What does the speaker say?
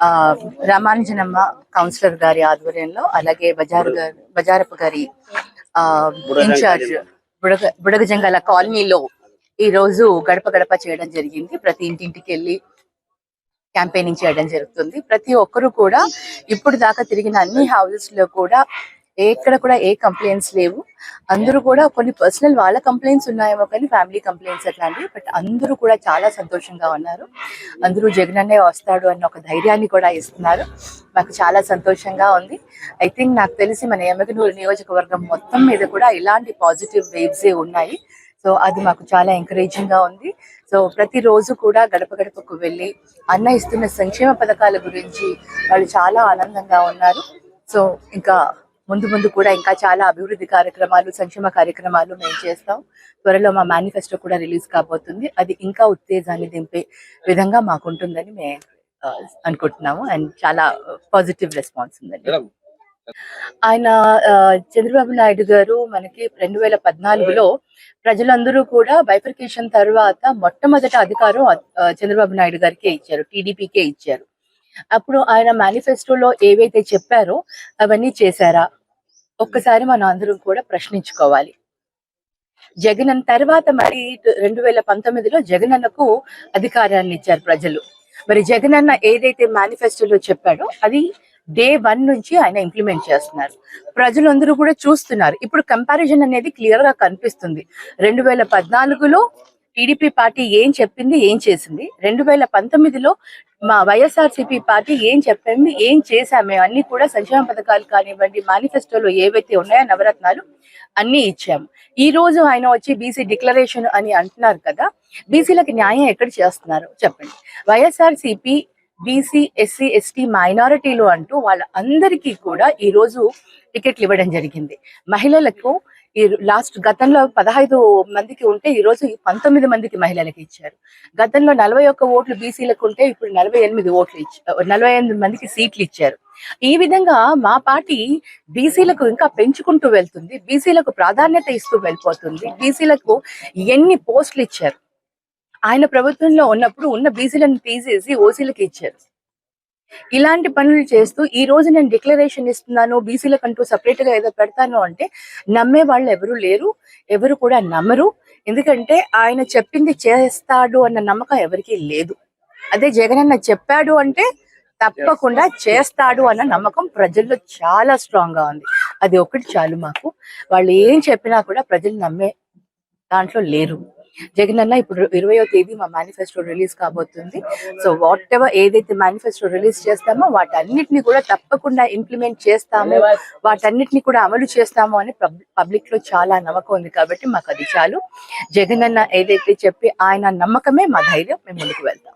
ఆ, రామానుజనమ్మ కౌన్సిలర్ గారి ఆధ్వర్యంలో అలాగే బజార్ గారి బజారప్ప గారి ఆ, ఇన్ఛార్జ్ బుడగ బుడగజంగాల కాలనీలో ఈ రోజు గడప గడప చేయడం జరిగింది. ప్రతి ఇంటింటికి వెళ్ళి క్యాంపెయినింగ్ చేయడం జరుగుతుంది. ప్రతి ఒక్కరు కూడా ఇప్పుడు దాకా తిరిగిన అన్ని హౌసెస్లో కూడా ఎక్కడ కూడా ఏ కంప్లైంట్స్ లేవు. అందరూ కూడా కొన్ని పర్సనల్ వాళ్ళ కంప్లైంట్స్ ఉన్నాయేమో కానీ ఫ్యామిలీ కంప్లైంట్స్ అట్లాంటివి బట్ అందరూ కూడా చాలా సంతోషంగా ఉన్నారు. అందరూ జగన్ అన్నే వస్తాడు అన్న ఒక ధైర్యాన్ని కూడా ఇస్తున్నారు. మాకు చాలా సంతోషంగా ఉంది. ఐ థింక్ నాకు తెలిసి మన ఎమ్మగనూరు నియోజకవర్గం మొత్తం మీద కూడా ఇలాంటి పాజిటివ్ వేవ్సే ఉన్నాయి. సో అది మాకు చాలా ఎంకరేజింగ్గా ఉంది. సో ప్రతిరోజు కూడా గడప గడపకు వెళ్ళి అన్న ఇస్తున్న సంక్షేమ పథకాల గురించి వాళ్ళు చాలా ఆనందంగా ఉన్నారు. సో ఇంకా ముందు ముందు కూడా ఇంకా చాలా అభివృద్ధి కార్యక్రమాలు సంక్షేమ కార్యక్రమాలు మేము చేస్తాం. త్వరలో మా మేనిఫెస్టో కూడా రిలీజ్ కాబోతుంది. అది ఇంకా ఉత్తేజాన్ని దింపే విధంగా మాకుంటుందని మేము ఆ, అనుకుంటున్నాము. అండ్ చాలా పాజిటివ్ రెస్పాన్స్ ఉందండి. ఆయన చంద్రబాబు నాయుడు గారు మనకి రెండు వేల పద్నాలుగులో ప్రజలందరూ కూడా బైఫర్కేషన్ తర్వాత మొట్టమొదటి అధికారం చంద్రబాబు నాయుడు గారికే ఇచ్చారు టీడీపీకే ఇచ్చారు. అప్పుడు ఆయన మేనిఫెస్టోలో ఏవైతే చెప్పారో అవన్నీ చేశారా? ఒక్కసారి మనం అందరం కూడా ప్రశ్నించుకోవాలి. జగన్ అన్న తర్వాత మరి రెండు వేల పంతొమ్మిదిలో జగన్ అన్నకు అధికారాన్ని ఇచ్చారు ప్రజలు. మరి జగన్ అన్న ఏదైతే మేనిఫెస్టోలో చెప్పాడో అది డే వన్ నుంచి ఆయన ఇంప్లిమెంట్ చేస్తున్నారు. ప్రజలందరూ కూడా చూస్తున్నారు. ఇప్పుడు కంపారిజన్ అనేది క్లియర్గా కనిపిస్తుంది. రెండు వేల పద్నాలుగులో టీడీపీ పార్టీ ఏం చెప్పింది ఏం చేసింది? రెండు వేల పంతొమ్మిదిలో మా వైఎస్ఆర్సీపీ పార్టీ ఏం చెప్పింది ఏం చేశాము అన్ని కూడా సంక్షేమ పథకాలు కానివ్వండి మేనిఫెస్టోలో ఏవైతే ఉన్నాయో నవరత్నాలు అన్ని ఇచ్చాము ఈ రోజు ఆయన వచ్చి బీసీ డిక్లరేషన్ అని అంటున్నారు కదా బీసీలకు న్యాయం ఎక్కడ చేస్తున్నారు? చెప్పండి. వైఎస్ఆర్సీపీ బీసీ ఎస్సీ ఎస్టీ మైనారిటీలు అంటూ వాళ్ళ అందరికీ కూడా ఈ రోజు టికెట్లు ఇవ్వడం జరిగింది. మహిళలకు ఈ లాస్ట్ గతంలో పదహైదు మందికి ఉంటే ఈ రోజు పంతొమ్మిది మందికి మహిళలకు ఇచ్చారు. గతంలో నలభై ఒక్క ఓట్లు బీసీలకు ఉంటే ఇప్పుడు నలభై ఎనిమిది ఓట్లు ఇచ్చారు నలభై ఎనిమిది మందికి సీట్లు ఇచ్చారు. ఈ విధంగా మా పార్టీ బీసీలకు ఇంకా పెంచుకుంటూ వెళ్తుంది బీసీలకు ప్రాధాన్యత ఇస్తూ వెళ్ళిపోతుంది బీసీలకు ఎన్ని పోస్టులు ఇచ్చారు. ఆయన ప్రభుత్వంలో ఉన్నప్పుడు ఉన్న బీసీలను తీసేసి ఓసీలకు ఇచ్చారు. ఇలాంటి పనులు చేస్తూ ఈ రోజు నేను డిక్లరేషన్ ఇస్తున్నాను బీసీలకంటూ సపరేట్గా ఏదో పెడతాను అంటే నమ్మే వాళ్ళు ఎవరు లేరు ఎవరు కూడా నమ్మరు. ఎందుకంటే ఆయన చెప్పింది చేస్తాడు అన్న నమ్మకం ఎవరికీ లేదు. అదే జగన్ అన్న చెప్పాడు అంటే తప్పకుండా చేస్తాడు అన్న నమ్మకం ప్రజల్లో చాలా స్ట్రాంగ్గా ఉంది. అది ఒకటి చాలు మాకు. వాళ్ళు ఏం చెప్పినా కూడా ప్రజలు నమ్మే దాంట్లో లేరు. జగన్ అన్న ఇప్పుడు ఇరవయో తేదీ మా మేనిఫెస్టో రిలీజ్ కాబోతుంది. సో వాట్ ఎవర్ ఏదైతే మేనిఫెస్టో రిలీజ్ చేస్తామో వాటన్నిటిని కూడా తప్పకుండా ఇంప్లిమెంట్ చేస్తాము. వాటన్నిటిని కూడా అమలు చేస్తాము అని పబ్లిక్లో చాలా నమ్మకం ఉంది కాబట్టి మాకు అది చాలు. జగన్ అన్న ఏదైతే చెప్పి ఆయన నమ్మకమే మా ధైర్యం. మేము ముందుకు వెళ్తాం.